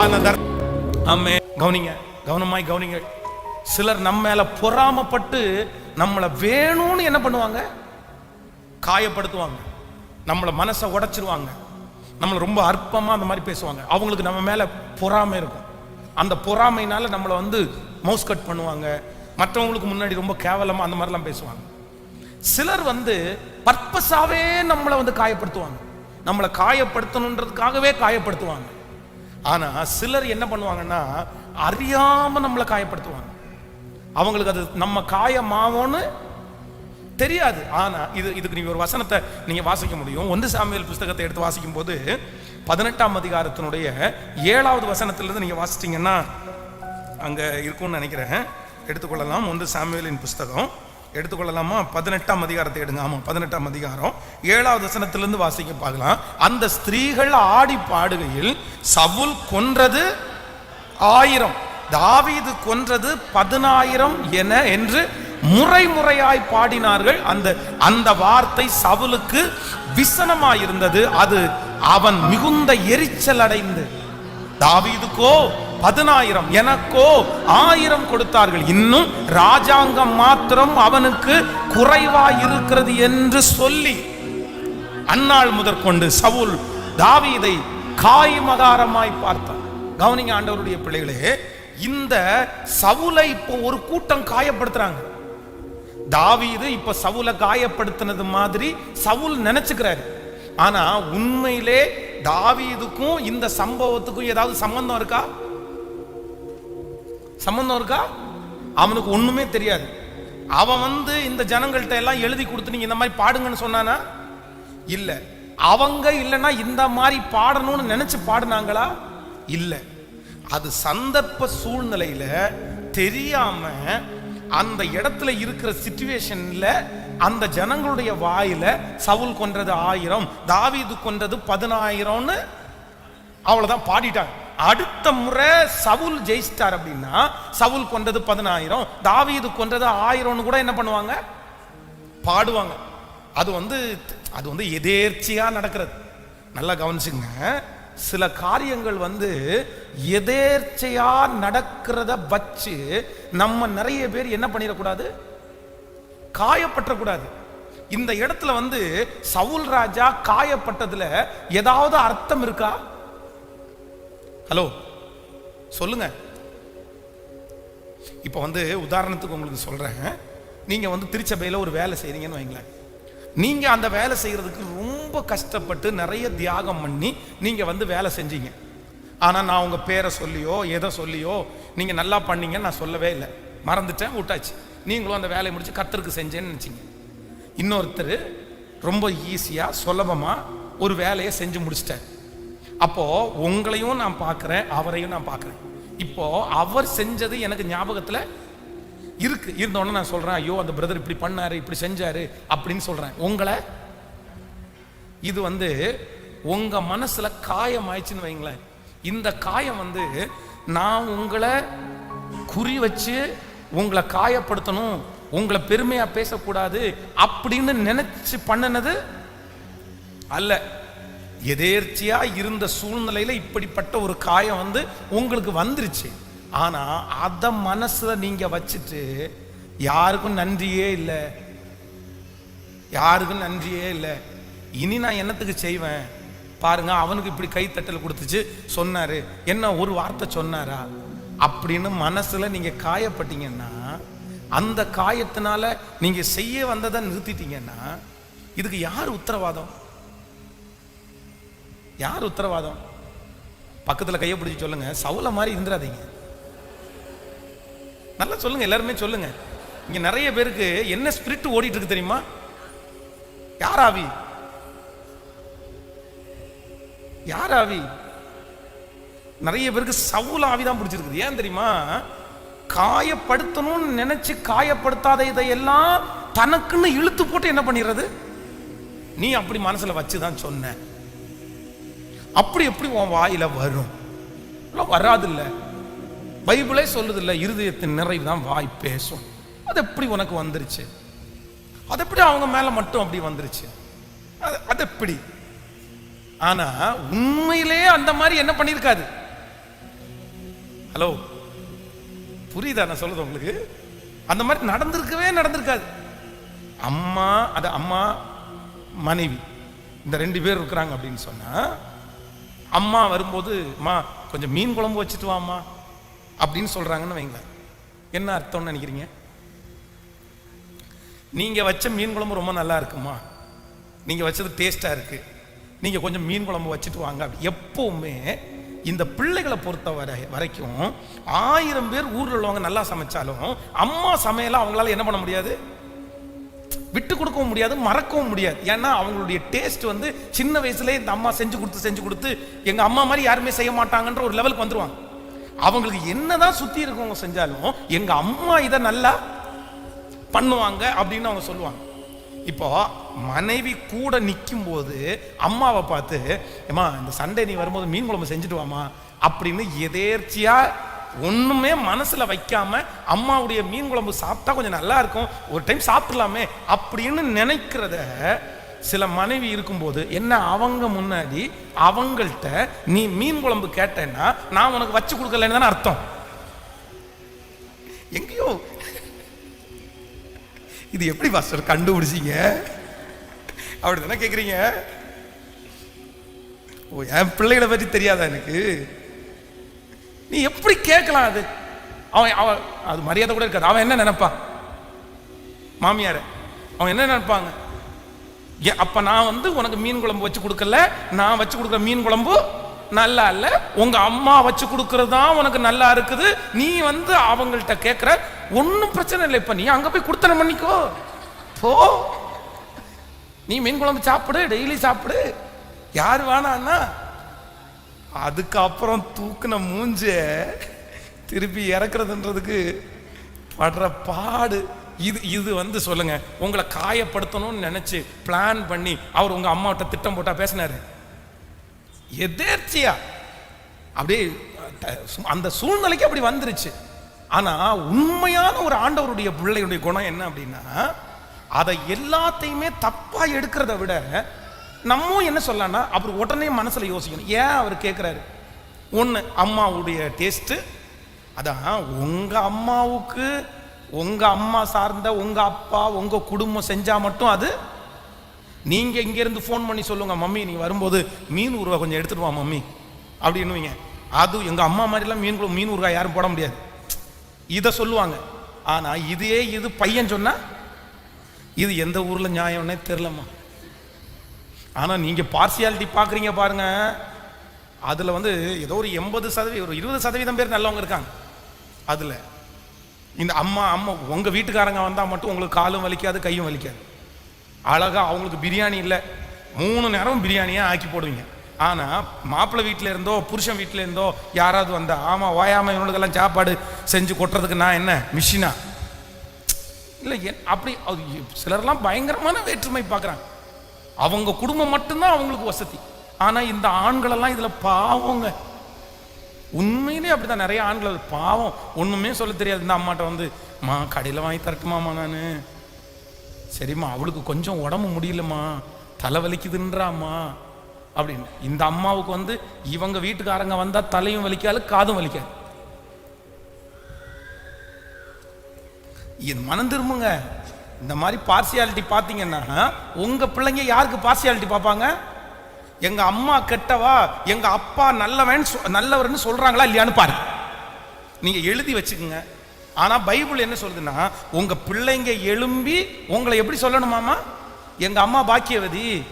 ஆமே கவனிங்க கவனமாய் கவனிங்க. சிலர் நம்ம மேல பொறாமப்பட்டு நம்மளை வேணும்னு என்ன பண்ணுவாங்க? காயப்படுத்துவாங்க. நம்மளை மனசை உடைச்சிருவாங்க. நம்மளை ரொம்ப அற்பமா அந்த மாதிரி பேசுவாங்க. அவங்களுக்கு நம்ம மேல பொறாமை இருக்கும். அந்த பொறாமைனால நம்மளை வந்து மவுஸ் கட் பண்ணுவாங்க. மற்றவங்களுக்கு முன்னாடி ரொம்ப கேவலமா அந்த மாதிரிலாம் பேசுவாங்க. சிலர் வந்து பர்பஸாவே நம்மளை வந்து காயப்படுத்துவாங்க. நம்மளை காயப்படுத்தணுன்றதுக்காகவே காயப்படுத்துவாங்க. ஆனா சிலர் என்ன பண்ணுவாங்கன்னா அறியாம நம்மளை காயப்படுத்துவாங்க. அவங்களுக்கு அது நம்ம காயமாவோன்னு தெரியாது. ஆனா இது இதுக்கு நீங்க ஒரு வசனத்தை நீங்க வாசிக்க முடியும். ஒன்று சாமியல் புஸ்தகத்தை எடுத்து வாசிக்கும் போது பதினெட்டாம் அதிகாரத்தினுடைய ஏழாவது வசனத்திலிருந்து நீங்க வாசிச்சீங்கன்னா அங்க இருக்கும்னு நினைக்கிறேன். எடுத்துக்கொள்ளலாம். ஒன்று சாமியலின் புஸ்தகம். எடுத்துக்கொள்ளலாமா? பதினெட்டாம் அதிகாரத்தை எடுங்க. ஆமாம் பதினெட்டாம் அதிகாரம். ஏழாவது வசனத்திலிருந்து வாசிக்க பார்க்கலாம். அந்த ஸ்திரீகள் ஆடி பாடுகையில் சவுல் கொன்றது ஆயிரம் தாவீது கொன்றது பதினாயிரம் என என்று முறை முறையாய் பாடினார்கள். அந்த அந்த வார்த்தை சவுலுக்கு விசனமாயிருந்தது. அது அவன் மிகுந்த எரிச்சல் அடைந்து தாவீதுக்கோ பதினாயிரம் எனக்கோ ஆயிரம் கொடுத்தார்கள். இன்னும் ராஜாங்கம் மாத்திரம் அவனுக்கு குறைவா இருக்கிறது என்று சொல்லி அந்நாள் முதற்கொண்டு சவுல் தாவீதை காய்மகாரமாய் பார்த்தான். கவனிங்க ஆண்டவருடைய பிள்ளைகளே இந்த சவுலை இப்போ ஒரு கூட்டம் காயப்படுத்துறாங்க. தாவீது இப்ப சவுலை காயப்படுத்தினது மாதிரி சவுல் நினைச்சுக்கிறாரு. ஆனா உண்மையிலே தாவீதுக்கும் இந்த சம்பவத்துக்கும் ஏதாவது சம்பந்தம் இருக்கா? சம்பந்தம் இருக்கா? அவனுக்கு ஒண்ணுமே தெரியாது. அவன் வந்து இந்த ஜனங்கள்ட்ட எல்லாம் எழுதி கொடுத்து நீங்க இந்த மாதிரி பாடுங்கன்னு சொன்னானா? இல்ல. அவங்க இல்லைன்னா இந்த மாதிரி பாடணும்னு நினைச்சு பாடினாங்களா? இல்ல. அது சந்தர்ப்ப சூழ்நிலையில தெரியாம அந்த இடத்துல இருக்கிற சிச்சுவேஷன்ல அந்த ஜனங்களுடைய வாயில சவுல் கொன்றது ஆயிரம் தாவீது கொன்றது பதினாயிரம்னு அவ்வளவுதான் பாடிட்டாங்க. அடுத்த முறை சவுல் ஜெயிச்சிட்டார் அப்படின்னா சவுல் கொன்றது பதினாயிரம் தாவீது கொன்றது ஆயிரம்னு கூட என்ன பண்ணுவாங்க? பாடுவாங்க. அது வந்து அது வந்து எதேர்ச்சியா நடக்கிறது. நல்லா கவனிச்சுங்க சில காரியங்கள் வந்து எதேர்ச்சையா நடக்கிறத வச்சு நம்ம நிறைய பேர் என்ன பண்ணிடக்கூடாது? காயப்பற்றக்கூடாது இந்த இடத்துல வந்து சவுல் ராஜா காயப்பட்டதுல ஏதாவது அர்த்தம் இருக்கா? ஹலோ சொல்லுங்க. இப்போ வந்து உதாரணத்துக்கு உங்களுக்கு சொல்றேன். நீங்க வந்து திருச்சபையில் ஒரு வேலை செய்றீங்கன்னு வைங்களேன். நீங்க அந்த வேலை செய்யறதுக்கு ரொம்ப கஷ்டப்பட்டு நிறைய தியாகம் பண்ணி நீங்க வந்து வேலை செஞ்சீங்க. ஆனால் நான் உங்கள் பேரை சொல்லியோ எதை சொல்லியோ நீங்கள் நல்லா பண்ணீங்கன்னு நான் சொல்லவே இல்லை. மறந்துட்டேன் விட்டாச்சு. நீங்களும் அந்த வேலையை முடிச்சு கத்தருக்கு செஞ்சேன்னு நினச்சிங்க. இன்னொருத்தர் ரொம்ப ஈஸியாக சுலபமாக ஒரு வேலையை செஞ்சு முடிச்சிட்டார். அப்போது உங்களையும் நான் பார்க்குறேன் அவரையும் நான் பார்க்குறேன். இப்போ அவர் செஞ்சது எனக்கு ஞாபகத்தில் இருக்குது இருந்தோடனே நான் சொல்கிறேன் ஐயோ அந்த பிரதர் இப்படி பண்ணாரு இப்படி செஞ்சார் அப்படின்னு சொல்கிறேன் உங்களை இது வந்து உங்கள் மனசில் காயம் ஆயிடுச்சுன்னு வைங்களேன். இந்த காயம் வந்து நான் உங்களை குறி வச்சு உங்களை காயப்படுத்தணும் உங்களை பெருமையாக பேசக்கூடாது அப்படின்னு நினச்சி பண்ணினது அல்ல. எதேர்ச்சியா இருந்த சூழ்நிலையில இப்படிப்பட்ட ஒரு காயம் வந்து உங்களுக்கு வந்துருச்சு. ஆனா அத மனசுல நீங்க வச்சுட்டு யாருக்கும் நன்றியே இல்லை. யாருக்கும் நன்றியே இல்லை. இனி நான் என்னத்துக்கு செய்வேன்? பாருங்க அவனுக்கு இப்படி கைத்தட்டல் கொடுத்துச்சு. சொன்னாரு. என்ன ஒரு வார்த்தை சொன்னாரா? அப்படின்னு மனசுல நீங்க காயப்பட்டீங்கன்னா அந்த காயத்தினால நீங்க செய்ய வந்ததை நிறுத்திட்டீங்கன்னா இதுக்கு யார் உத்தரவாதம்? யார் உத்தரவாதம்? பக்கத்துல கையை பிடிச்சி சொல்லுங்க. சவுளை மாதிரி இருந்துடாதீங்க நல்லா சொல்லுங்க எல்லாருமே சொல்லுங்க. இங்க நிறைய பேருக்கு என்ன ஸ்பிரிட் ஓடிட்டு இருக்கு தெரியுமா? யார் ஆவி? யார் ஆவி? நிறைய பேருக்கு சவுல ஆவி தான் பிடிச்சிருக்குது. ஏன் தெரியுமா? காயப்படுத்தணும்னு நினைச்சு காயப்படுத்தாத இதையெல்லாம் தனக்குன்னு இழுத்து போட்டு என்ன பண்ணிடுறது? நீ அப்படி மனசுல வச்சுதான் சொன்ன. அப்படி எப்படி உன் வாயில வரும்? வராது இல்லை பைபிளே சொல்லுது இல்லை இருதயத்தின் நிறைவு தான் வாய் பேசும். அது எப்படி உனக்கு வந்துருச்சு? அது எப்படி அவங்க மேல மட்டும் அப்படி வந்துருச்சு? அது அது எப்படி? ஆனா உண்மையிலே அந்த மாதிரி என்ன பண்ணியிருக்காது ஹலோ புரியுதா நான் சொல்லுது உங்களுக்கு? அந்த மாதிரி நடந்திருக்கவே நடந்திருக்காது. அம்மா அது அம்மா மனைவி இந்த ரெண்டு பேர் இருக்கிறாங்க அப்படின்னு சொன்னா அம்மா வரும்போது அம்மா கொஞ்சம் மீன் குழம்பு வச்சுட்டு வாம்மா அப்படின்னு சொல்கிறாங்கன்னு வைங்க என்ன அர்த்தம்னு நினைக்கிறீங்க? நீங்கள் வச்ச மீன் குழம்பு ரொம்ப நல்லா இருக்குமா? நீங்கள் வச்சது டேஸ்ட்டாக இருக்குது நீங்கள் கொஞ்சம் மீன் குழம்பு வச்சுட்டு வாங்க. அப்படி எப்போவுமே இந்த பிள்ளைகளை பொறுத்த வரை வரைக்கும் ஆயிரம் பேர் ஊரில் உள்ளவங்க நல்லா சமைச்சாலும் அம்மா சமையலை அவங்களால என்ன பண்ண முடியாது? விட்டு கொடுக்கவும் முடியாது மறக்கவும் முடியாது. ஏன்னா அவங்களுடைய டேஸ்ட் வந்து சின்ன வயசுலேயே இந்த அம்மா செஞ்சு கொடுத்து செஞ்சு கொடுத்து எங்கள் அம்மா மாதிரி யாருமே செய்ய மாட்டாங்கன்ற ஒரு லெவலுக்கு வந்துருவாங்க. அவங்களுக்கு என்னதான் சுற்றி இருக்கவங்க செஞ்சாலும் எங்கள் அம்மா இதை நல்லா பண்ணுவாங்க அப்படின்னு அவங்க சொல்லுவாங்க. இப்போ மனைவி கூட நிற்கும் போது அம்மாவை பார்த்து ஏமா இந்த சண்டே நீ வரும்போது மீன் குழம்பு செஞ்சுட்டு வாமா அப்படின்னு எதேர்ச்சியாக ஒண்ணுமே மனசுல வைக்காம அம்மாவுடைய மீன் குழம்பு சாப்பிட்டா கொஞ்சம் நல்லா இருக்கும். ஒரு டைம் சாப்பிடலாமே அப்படின்னு நினைக்கிறத சில மனைவி இருக்கும்போது என்ன அவங்க முன்னாடி அவங்கள்ட்ட நீ மீன் குழம்பு கேட்டேன்னா நான் உனக்கு வச்சு கொடுக்கலன்னு தானே அர்த்தம். எங்கேயோ? இது எப்படி பாஸ்டர் கண்டுபிடிச்சீங்க? அப்படி தானே கேட்குறீங்க ஓ என் பிள்ளைகளை பற்றி தெரியாதா எனக்கு? நீ எப்படி கேட்கலாம் அது? அவன் அவன் அது மரியாதை கூட இருக்காது. அவன் என்ன நினைப்பான் மாமியார் அவன் என்ன நினைப்பாங்க? ஏ, அப்ப நான் வந்து உனக்கு மீன் குழம்பு வச்சு கொடுக்கல நான் வச்சு கொடுக்குற மீன் குழம்பு நல்லா இல்ல. உங்க அம்மா வச்சு கொடுக்கறது தான் உனக்கு நல்லா இருக்குது. நீ வந்து அவங்கள்ட்ட கேட்குற ஒன்றும் பிரச்சனை இல்லை. இப்ப நீ அங்க போய் கொடுத்தன பண்ணிக்கோ. போ. நீ மீன் குழம்பு சாப்பிடு டெய்லி சாப்பிடு. யார் வேணான்னா அதுக்கப்புறம் தூக்குன மூஞ்ச திருப்பி இறக்குறதுன்றதுக்கு படுற பாடு. இது இது வந்து சொல்லுங்க. உங்களை காயப்படுத்தணும்னு நினைச்சு பிளான் பண்ணி அவர் உங்க அம்மாவிட்ட திட்டம் போட்டா பேசினாரு. எதேர்ச்சியா? அப்படியே அந்த சூழ்நிலைக்கு அப்படி வந்துருச்சு. ஆனா உண்மையான ஒரு ஆண்டவருடைய பிள்ளையுடைய குணம் என்ன அப்படின்னா அதை எல்லாத்தையுமே தப்பா எடுக்கிறத விட நம்ம என்ன சொல்லலாம்னா அவர் உடனே மனசில் யோசிக்கணும். ஏன் அவர் கேட்குறாரு ஒன்று அம்மாவுடைய டேஸ்ட்டு அதான் உங்கள் அம்மாவுக்கு உங்கள் அம்மா சார்ந்த உங்கள் அப்பா உங்கள் குடும்பம் செஞ்சால் மட்டும் அது நீங்கள் இங்கேருந்து ஃபோன் பண்ணி சொல்லுங்க மம்மி நீ வரும்போது மீன் ஊறுவா கொஞ்சம் எடுத்துட்டு வா மம்மி. அப்படின்னுவீங்க அது எங்கள் அம்மா மாதிரிலாம் மீன் குழம்பு மீன் ஊறுகாய் யாரும் போட முடியாது. இதை சொல்லுவாங்க. ஆனால் இதே இது பையன் சொன்னால் இது எந்த ஊரில் நியாயம்னே தெரிலம்மா ஆனால் நீங்கள் பார்சியாலிட்டி பார்க்குறீங்க பாருங்க. அதில் வந்து ஏதோ ஒரு எண்பது சதவீதம் ஒரு இருபது சதவீதம் பேர் நல்லவங்க இருக்காங்க. அதில். இந்த அம்மா அம்மா உங்கள் வீட்டுக்காரங்க வந்தால் மட்டும் உங்களுக்கு காலும் வலிக்காது கையும் வலிக்காது. அழகாக அவங்களுக்கு பிரியாணி இல்லை. மூணு நேரம் பிரியாணியாக ஆக்கி போடுவீங்க. ஆனால் மாப்பிள்ளை வீட்டில் இருந்தோ புருஷன் வீட்டில் இருந்தோ யாராவது வந்தால் ஆமாம் ஓயாமல் இவனுக்கெல்லாம் சாப்பாடு செஞ்சு கொட்டுறதுக்கு நான் என்ன? மிஷினா இல்லை என்- அப்படி அது சிலர்லாம் பயங்கரமான வேற்றுமை பார்க்குறாங்க. அவங்க குடும்பம் மட்டும்தான் அவங்களுக்கு வசதி. ஆனா இந்த ஆண்களெல்லாம் இதுல பாவங்க. உண்மையிலே அப்படிதான். நிறைய ஆண்கள் பாவம். ஒண்ணுமே சொல்ல தெரியாது. இந்த அம்மாட்ட வந்து மா கடையில் வாங்கி தரட்டுமாமா நான்? சரிம்மா அவளுக்கு கொஞ்சம் உடம்பு முடியலம்மா. தலை வலிக்குதுன்றாம்மா அப்படின்னு. இந்த அம்மாவுக்கு வந்து இவங்க வீட்டுக்காரங்க வந்தா தலையும் வலிக்காது காதும் வலிக்காது. இது மனம் திரும்புங்க. இந்த மாதிரி பார்சியாலிட்டி பார்த்தீங்கன்னா உங்கள் பிள்ளைங்க யாருக்கு பார்சியாலிட்டி பார்ப்பாங்க? எங்கள் அம்மா கெட்டவா? எங்கள் அப்பா நல்லவன் சொ- நல்லவர்னு சொல்கிறாங்களா இல்லையான்னு பாருங்க நீங்கள் எழுதி வச்சுக்கோங்க. ஆனால் பைபிள் என்ன சொல்லுதுன்னா உங்கள் பிள்ளைங்க எழும்பி உங்களை எப்படி சொல்லணுமாமா? எங்கள் அம்மா பாக்கியவதி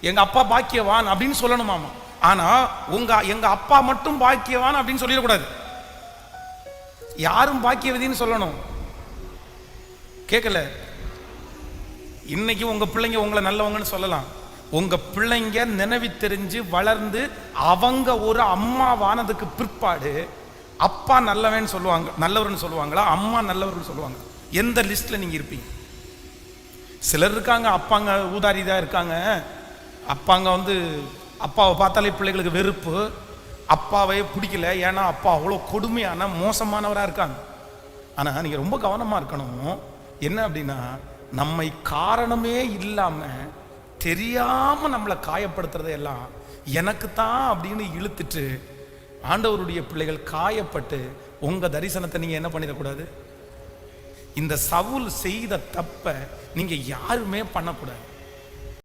எங்கள் அப்பா பாக்கியவான் அப்படின்னு சொல்லணுமாமா? ஆனால் உங்கள் எங்கள் அப்பா மட்டும் பாக்கியவான் அப்படின்னு சொல்லிடக்கூடாது. யாரும் பாக்கியவதின்னு சொல்லணும். கேட்கல இன்னைக்கு உங்க பிள்ளைங்க உங்களை நல்லவங்கன்னு சொல்லலாம். உங்க பிள்ளைங்க நினைவு தெரிஞ்சு வளர்ந்து அவங்க ஒரு அம்மாவானதுக்கு பிற்பாடு அப்பா நல்லவன் சொல்லுவாங்க நல்லவர்னு சொல்லுவாங்களா? அம்மா நல்லவர்னு சொல்லுவாங்க. எந்த லிஸ்ட்ல நீங்க இருப்பீங்க? சிலர் இருக்காங்க அப்பாங்க ஊதாரி தான் இருக்காங்க. அப்பாங்க வந்து அப்பாவை பார்த்தாலே பிள்ளைகளுக்கு வெறுப்பு. அப்பாவே பிடிக்கல ஏன்னா அப்பா அவ்வளோ கொடுமையான மோசமானவராக இருக்காங்க. ஆனால் நீங்கள் ரொம்ப கவனமாக இருக்கணும். என்ன அப்படின்னா நம்மை காரணமே இல்லாமல் தெரியாமல் நம்மளை காயப்படுத்துறதையெல்லாம் எனக்கு தான் அப்படின்னு இழுத்துட்டு ஆண்டவருடைய பிள்ளைகள் காயப்பட்டு உங்கள் தரிசனத்தை நீங்கள் என்ன பண்ணிடக்கூடாது? இந்த சவுல் செய்த தப்பை நீங்கள் யாருமே பண்ணக்கூடாது.